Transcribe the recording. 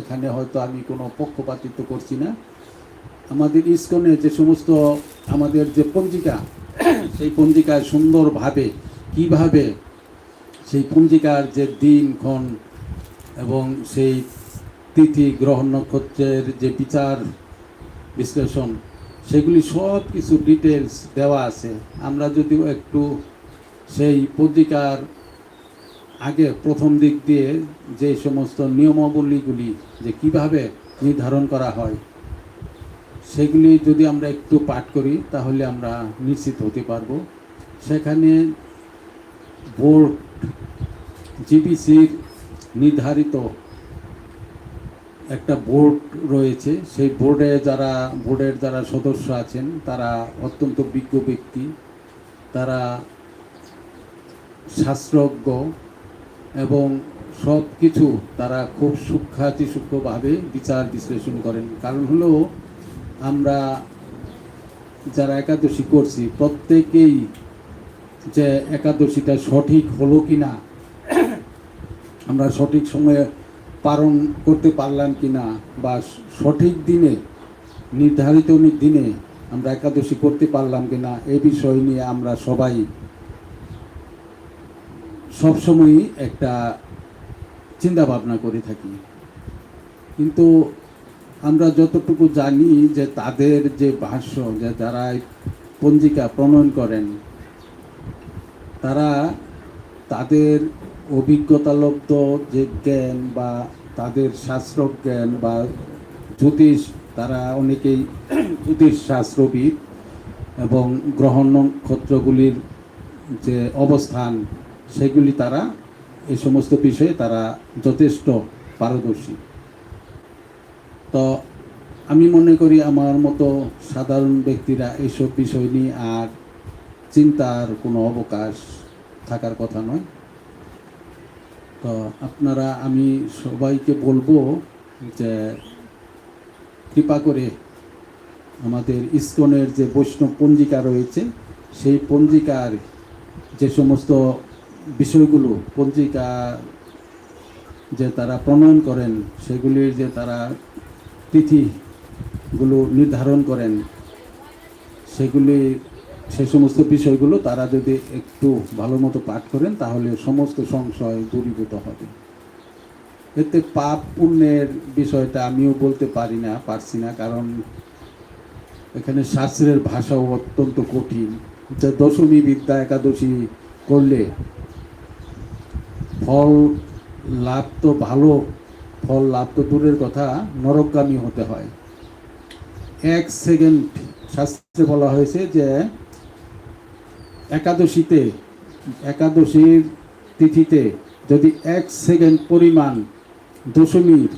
এখানে হয়তো আমি কোনো পক্ষপাতিত্ব করছি না। আমাদের ইস্কনে যে সমস্ত আমাদের যে পঞ্জিকা, সেই পঞ্জিকায় সুন্দরভাবে, কীভাবে সেই পঞ্জিকার যে দিনক্ষণ এবং সেই তিথি গ্রহণ নক্ষত্রের যে বিচার, বিশ্লেষণ, সেগুলি সব কিছু ডিটেলস দেওয়া আছে। আমরা যদিও একটু সেই পত্রিকার আগে প্রথম দিক দিয়ে যে সমস্ত নিয়মাবলীগুলি যে কীভাবে নির্ধারণ করা হয়, সেগুলি যদি আমরা একটু পাঠ করি, তাহলে আমরা নিশ্চিত হতে পারব। সেখানে বোর্ড জিবিসির নির্ধারিত একটা বোর্ড রয়েছে। সেই বোর্ডে যারা, বোর্ডের যারা সদস্য আছেন, তারা অত্যন্ত বিজ্ঞ ব্যক্তি, তারা শাস্ত্রজ্ঞ এবং সব কিছু তারা খুব সূক্ষ্মাতি সূক্ষ্মভাবে বিচার বিশ্লেষণ করেন। কারণ হলো, আমরা যারা একাদশী করছি, প্রত্যেকেই যে একাদশীটা সঠিক হলো কি না আমরা সঠিক সময়ে পালন করতে পারলাম কি না বা সঠিক দিনে, নির্ধারিত দিনে আমরা একাদশী করতে পারলাম কি না এ বিষয় নিয়ে আমরা সবাই সবসময়ই একটা চিন্তা ভাবনা করে থাকি। কিন্তু আমরা যতটুকু জানি যে তাদের যে ভাষ্য, যে যারা পঞ্জিকা প্রণয়ন করেন, তারা তাদের অভিজ্ঞতালব্ধ যে জ্ঞান বা তাদের শাস্ত্র জ্ঞান বা জ্যোতিষ, তারা অনেকেই জ্যোতিষ শাস্ত্রবিদ এবং গ্রহ নক্ষত্রগুলির যে অবস্থান সেগুলি তারা, এই সমস্ত বিষয়ে তারা যথেষ্ট পারদর্শী। তো আমি মনে করি আমার মতো সাধারণ ব্যক্তিরা এইসব বিষয় নিয়ে আর চিন্তার কোনো অবকাশ থাকার কথা নয়। তো আপনারা, আমি সবাইকে বলব যে কৃপা করে আমাদের ইস্কনের যে বৈষ্ণব পঞ্জিকা রয়েছে, সেই পঞ্জিকার যে সমস্ত বিষয়গুলো পঞ্জিকা যে তারা প্রণয়ন করেন, সেগুলির যে তারা তিথিগুলো নির্ধারণ করেন, সেগুলি, সে সমস্ত বিষয়গুলো তারা যদি একটু ভালো মতো পাঠ করেন, তাহলে সমস্ত সংশয় দূরীভূত হবে। এতে পাপ পুণ্যের বিষয়টা আমিও বলতে পারি না, পারছি না, কারণ এখানে শাস্ত্রের ভাষাও অত্যন্ত কঠিন। যে দশমী বিদ্যা একাদশী করলে ফল লাভ তো ভালো, ফল লাভ তো দূরের কথা, নরকগামী হতে হয়। এক সেকেন্ড শাস্ত্রে বলা হয়েছে যে, একাদশীতে, একাদশীর তিথিতে যদি এক সেকেন্ড পরিমাণ দশমীর